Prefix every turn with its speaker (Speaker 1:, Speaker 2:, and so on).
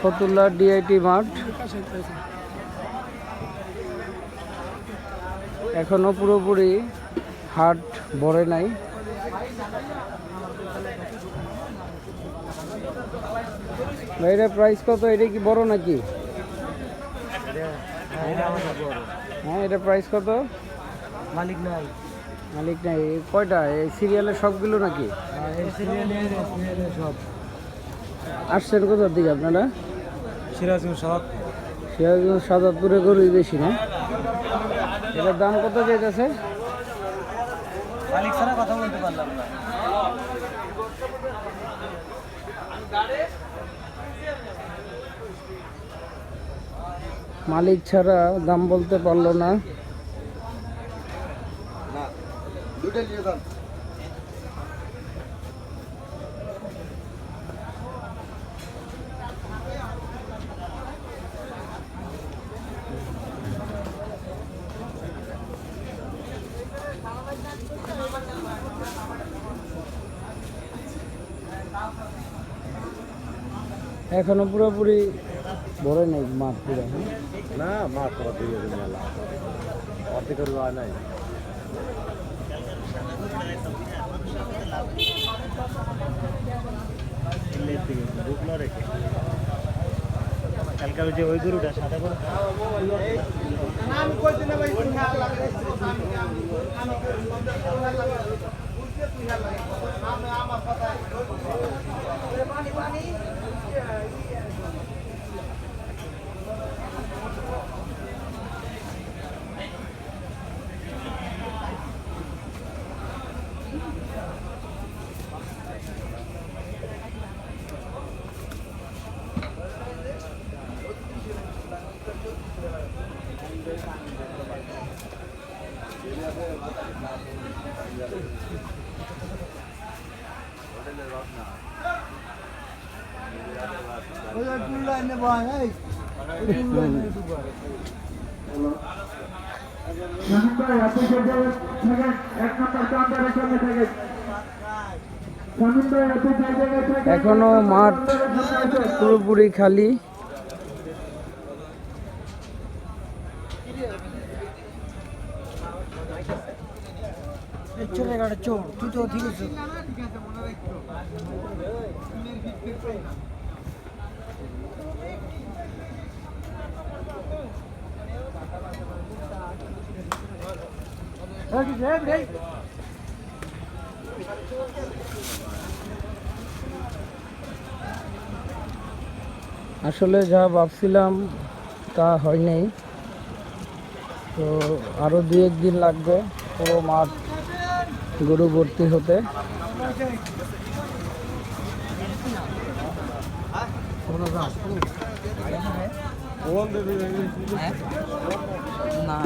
Speaker 1: Fatullah DIT মাঠ। এখনও পুরোপুরি হাট ভরে নাই। ভাইরা প্রাইস কত? এটা কি বড় নাকি? হ্যাঁ এটা প্রাইস কত?
Speaker 2: মালিক নাই।
Speaker 1: মালিক নাই। এই কয়টা? এই সিরিয়ালের সবগুলো নাকি?
Speaker 2: সব।
Speaker 1: আসছেন কোথার দিকে আপনারা?
Speaker 2: সিরাজগঞ্জ সব
Speaker 1: সিরাজগঞ্জ সাজাদপুরে গরুই বেশি না? এটার দাম কত যেতেছে
Speaker 2: মালিক ছাড়া কথা বলতে পারলাম না।
Speaker 1: মালিক ছাড়া দাম বলতে পারল না। এখনও পুরোপুরি ভরে নেই মাঠ পুরো?
Speaker 2: না মাছ মেলা অর্ধেক নাই। কালকে যে ওই গরুটা সাদা গরু
Speaker 1: এখনও মাঠ পুরোপুরি খালি।
Speaker 2: গেল চোর তুই তো ঠিক আছে
Speaker 1: আসলে যা ভাবছিলাম তা হয় নাই। তো আরও দু একদিন লাগবে পুরো মাঠ গরু ভর্তি হতে।
Speaker 2: না